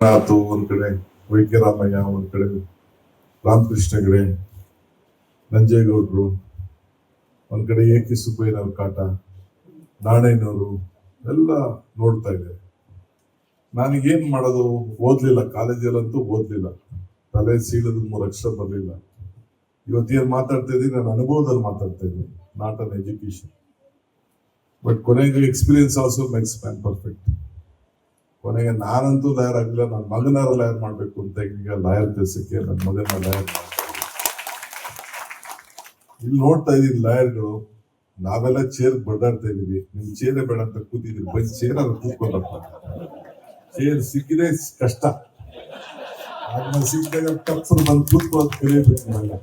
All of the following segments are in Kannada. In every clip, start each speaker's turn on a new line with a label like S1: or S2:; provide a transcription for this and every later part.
S1: ಆತು ಒಂದ್ ಕಡೆ, ವೈದ್ಯರಾಮಯ್ಯ ಒಂದ್ ಕಡೆ ರಾಮಕೃಷ್ಣ ಹೆಗಡೆ ನಂಜೇಗೌಡರು, ಒಂದ್ ಕಡೆ ಎ ಕೆ ಸುಬ್ಬಯ್ಯನವ್ರ ಕಾಟ ನಾಣಯ್ಯನವರು ಎಲ್ಲ ನೋಡ್ತಾ ಇದ್ದೆ ನನಗೇನ್ ಮಾಡೋದು? ಓದ್ಲಿಲ್ಲ, ಕಾಲೇಜಲ್ಲಂತೂ ಓದ್ಲಿಲ್ಲ. ತಲೆ ಸೀಳದ ಮೂರು ಅಕ್ಷರ ಬರಲಿಲ್ಲ. ಇವತ್ತೇನು ಮಾತಾಡ್ತಾ ಇದ್ದೀನಿ? ನಾನು ಅನುಭವದಲ್ಲಿ ಮಾತಾಡ್ತಾ ಇದ್ದೀನಿ. ನಾಟ್ ಅನ್ ಎಜುಕೇಶನ್ ಬಟ್ ಕೊನೆಗೆ experience also makes man perfect ಕೊನೆಗೆ ನಾನಂತೂ ಲಾಯರ್ ಆಗಲಿಲ್ಲ ನನ್ನ ಮಗನಾರ ಲಾಯರ್ ಮಾಡಬೇಕು ಅಂತ ಈಗ ಲಾಯರ್ ಕೆಲಸಕ್ಕೆ ನನ್ನ ಮಗನ ಲಾಯರ್ ಇಲ್ಲಿ ನೋಡ್ತಾ ಇದ್ದೀನಿ ಲಾಯರ್ಗಳು, ನಾವೆಲ್ಲ ಚೇರ್ ಬಡ್ಡಾಡ್ತಾ ಇದೀವಿ ನಿಮ್ ಚೇರೇ ಬೇಡ ಅಂತ ಕೂತಿದ್ರಿ ಬಂದ್ ಚೇರ್ ಅದು ಕೂತ್ಕೊಂಡಪ್ಪ ಚೇರ್ ಸಿಕ್ಕಿದೆ ಕಷ್ಟ. ಅದನ್ನ ಸಿಕ್ಕಿದಾಗ ಕಪ್ಪರು ಬಂದು ಕೂತ್ಕೊಳ್ಳೋದು ಕಲಿಯಬೇಕು ನಾವೆಲ್ಲ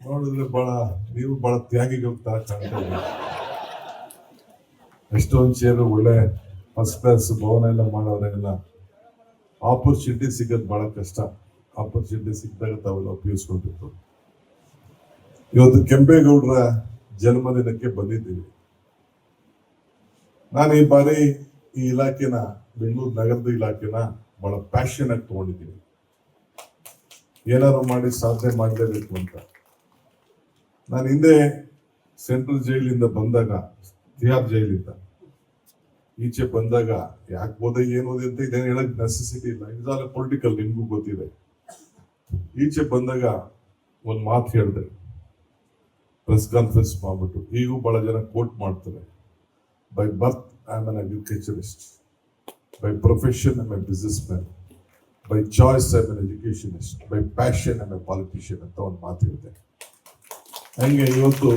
S1: ನೋಡಿದ್ರೆ ಬಹಳ, ನೀವು ಬಹಳ ತ್ಯಾಗಿಗಳು ತರ ಕಾಣ್ತಾ ಇದ್ದೀವಿ ಎಷ್ಟೊಂದು ಚೇರು ಒಳ್ಳೆ ಫಸ್ಟ್ ಕ್ಲಾಸ್ ಭವನ ಎಲ್ಲ ಮಾಡೋರೆಲ್ಲ ಆಪರ್ಚುನಿಟಿ ಸಿಗೋದು ಬಹಳ ಕಷ್ಟ. ಆಪರ್ಚುನಿಟಿ ಸಿಕ್ಕಿದಾಗ ತಾವೆಲ್ಲ ಉಪಯೋಗಿಸ್ಕೊಂಡಿತ್ತು ಇವತ್ತು ಕೆಂಪೇಗೌಡರ ಜನ್ಮದಿನಕ್ಕೆ ಬಂದಿದ್ದೀವಿ. ನಾನು ಈ ಬಾರಿ ಈ ಇಲಾಖೆನ, ಬೆಂಗಳೂರು ನಗರದ ಇಲಾಖೆನ ಬಹಳ ಪ್ಯಾಷನ್ ಆಗಿ ತಗೊಂಡಿದ್ದೀನಿ. ಏನಾರು ಮಾಡಿ ಸಾಧನೆ ಮಾಡಲೇಬೇಕು ಅಂತ. ನಾನು ಹಿಂದೆ ಸೆಂಟ್ರಲ್ ಜೈಲಿಂದ ಬಂದಾಗ ತಿಹಾರ್ ಜೈಲಿಂದ ಈಚೆ ಬಂದಾಗ ಯಾಕೆ ಹೋದೆ ಏನು ಓದಿ ಅಂತ ಇದೇನು ಹೇಳಕ್ ನೆಸೆಸಿಟಿ ಇಲ್ಲ. ಆಲ್ ಪೊಲಿಟಿಕಲ್ ನಿಮ್ಗೂ ಗೊತ್ತಿದೆ. ಈಚೆ ಬಂದಾಗ ಒಂದು ಮಾತು ಹೇಳಿದೆ. ಪ್ರೆಸ್ ಕಾನ್ಫರೆನ್ಸ್ ಮಾಡ್ಬಿಟ್ಟು. ಈಗೂ ಬಹಳ ಜನ ಕೋಟ್ ಮಾಡ್ತಾರೆ. By birth I am an agriculturist by profession I a business man by choice I an educationist by passion I a politician ಅಂತ ಒಂದು ಮಾತು ಹೇಳಿದೆ. ಹಂಗೆ ಇವತ್ತು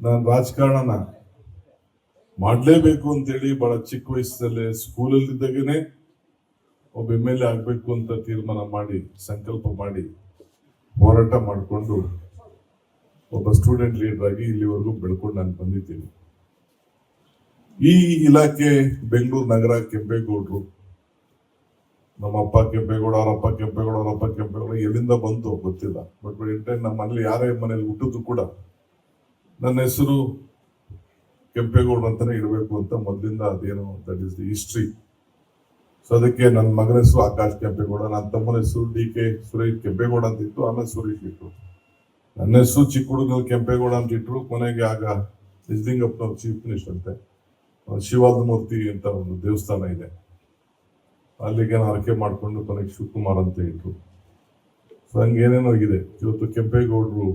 S1: ನಾನು ರಾಜಕಾರಣನ ಮಾಡಲೇಬೇಕು ಅಂತೇಳಿ ಬಹಳ ಚಿಕ್ಕ ವಯಸ್ಸಲ್ಲೇ ಸ್ಕೂಲಲ್ಲಿದ್ದಾಗೇನೆ ಒಬ್ಬ ಎಂ ಎಲ್ ಎ ಆಗಬೇಕು ಅಂತ ತೀರ್ಮಾನ ಮಾಡಿ, ಸಂಕಲ್ಪ ಮಾಡಿ ಹೋರಾಟ ಮಾಡಿಕೊಂಡು ಒಬ್ಬ ಸ್ಟೂಡೆಂಟ್ ಲೀಡರ್ ಆಗಿ ಇಲ್ಲಿವರೆಗೂ ಬೆಳ್ಕೊಂಡು ನಾನು ಬಂದಿದ್ದೀನಿ. ಈ ಇಲಾಖೆ ಬೆಂಗಳೂರು ನಗರ ಕೆಂಪೇಗೌಡರು, ನಮ್ಮ ಅಪ್ಪ ಕೆಂಪೇಗೌಡ ಅವರಪ್ಪ ಕೆಂಪೇಗೌಡ ಅವರಪ್ಪ ಕೆಂಪೇಗೌಡ ಎಲ್ಲಿಂದ ಬಂತು ಗೊತ್ತಿಲ್ಲ. ಬಟ್ ಇಂಟೈನ್ ನಮ್ಮ ಮನೇಲಿ ಯಾರೇ ಮನೇಲಿ ಹುಟ್ಟಿದ್ರು ಕೂಡ ನನ್ನ ಹೆಸರು ಕೆಂಪೇಗೌಡ ಅಂತಾನೆ ಇರಬೇಕು ಅಂತ ಮೊದಲಿಂದ ಅದೇನು that is the history so ಅದಕ್ಕೆ ನನ್ನ ಮಗನ ಹೆಸರು ಆಕಾಶ್ ಕೆಂಪೇಗೌಡ ನನ್ನ ತಮ್ಮನ ಹೆಸರು ಡಿ ಕೆ ಸುರೇಶ್ ಕೆಂಪೇಗೌಡ ಅಂತ ಇತ್ತು, ಆಮೇಲೆ ಸುರೇಶ್ ಇತ್ತು ನನ್ನ ಹೆಸರು ಚಿಕ್ಕ ಹುಡುಗನಲ್ಲಿ ಕೆಂಪೇಗೌಡ ಅಂತ ಇಟ್ಟರು ಕೊನೆಗೆ ಆಗ ನಿಜಲಿಂಗಪ್ಪನವ್ರ ಚೀಫ್ ಮಿನಿಸ್ಟರ್ ಅಂತೆ. ಶಿವಾದ ಮೂರ್ತಿ ಅಂತ ಒಂದು ದೇವಸ್ಥಾನ ಇದೆ. ಅಲ್ಲಿಗೆ ನಾನು ಆರಕೆ ಮಾಡಿಕೊಂಡು ಕೊನೆಗೆ ಶಿವಕುಮಾರ್ ಅಂತ ಇಟ್ರು. ಸೊ ಹಂಗೇನೇನೋ ಇದೆ ಇವತ್ತು ಕೆಂಪೇಗೌಡರು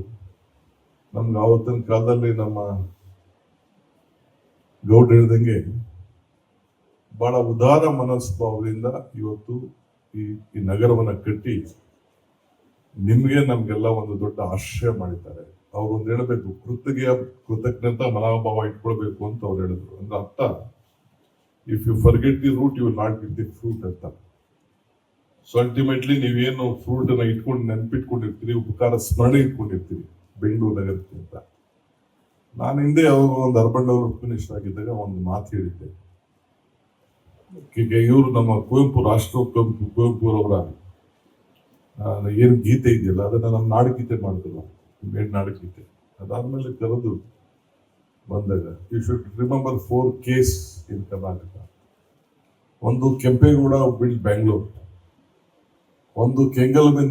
S1: ನಮ್ಗೆ ಆವತ್ತಿನ ಕಾಲದಲ್ಲಿ ನಮ್ಮ ಗೌಡ್ ಹೇಳ್ದಂಗೆ ಬಹಳ ಉದಾರ ಮನಸ್ಭಾವದಿಂದ ಇವತ್ತು ಈ ಈ ನಗರವನ್ನು ಕಟ್ಟಿ ನಿಮಗೆ ನಮಗೆಲ್ಲ ಒಂದು ದೊಡ್ಡ ಆಶ್ರಯ ಮಾಡಿದ್ದಾರೆ. ಅವ್ರು ಒಂದು ಹೇಳಬೇಕು, ಕೃತಜ್ಞ, ಕೃತಜ್ಞತ ಮನೋಭಾವ ಇಟ್ಕೊಳ್ಬೇಕು ಅಂತ ಅವ್ರು ಹೇಳಿದ್ರು. ಅಂದ್ರೆ ಅರ್ಥ if you forget the root you not get the fruit ಅಂತ. ಸೊ ಅಲ್ಟಿಮೇಟ್ಲಿ ನೀವೇನು ಫ್ರೂಟ್ ಇಟ್ಕೊಂಡು ನೆನಪಿಟ್ಕೊಂಡಿರ್ತೀರಿ, ಉಪಕಾರ ಸ್ಮರಣೆ ಇಟ್ಕೊಂಡಿರ್ತೀರಿ ಬೆಂಗಳೂರು ನಗರಕ್ಕೆ ಅಂತ. ನಾನು ಹಿಂದೆ ಯಾವಾಗ ಒಂದು ಅರ್ಬನ್ ಡೆವಲಪ್ ಮಿನಿಸ್ಟರ್ ಆಗಿದ್ದಾಗ ಒಂದು ಮಾತು ಹೇಳಿದ್ದೆ. ಇವರು ನಮ್ಮ ಕುವೆಂಪು, ರಾಷ್ಟ್ರ ಕುವೆಂಪು ಕುವೆಂಪುರವರ ಏನು ಗೀತೆ ಇದೆಯಲ್ಲ, ಅದನ್ನ ನಮ್ಮ ನಾಡಗೀತೆ ಮಾಡಿದ್ರು ಮೇಡ್ ನಾಡಗೀತೆ ಅದಾದ್ಮೇಲೆ ಕರೆದು ಬಂದಾಗ you should remember four case in Karnataka ಒಂದು ಕೆಂಪೇಗೌಡ, ಬಿಲ್ ಬ್ಯಾಂಗ್ಳೂರ್ ಒಂದು ಕೆಂಗಲ್ಮೆನ್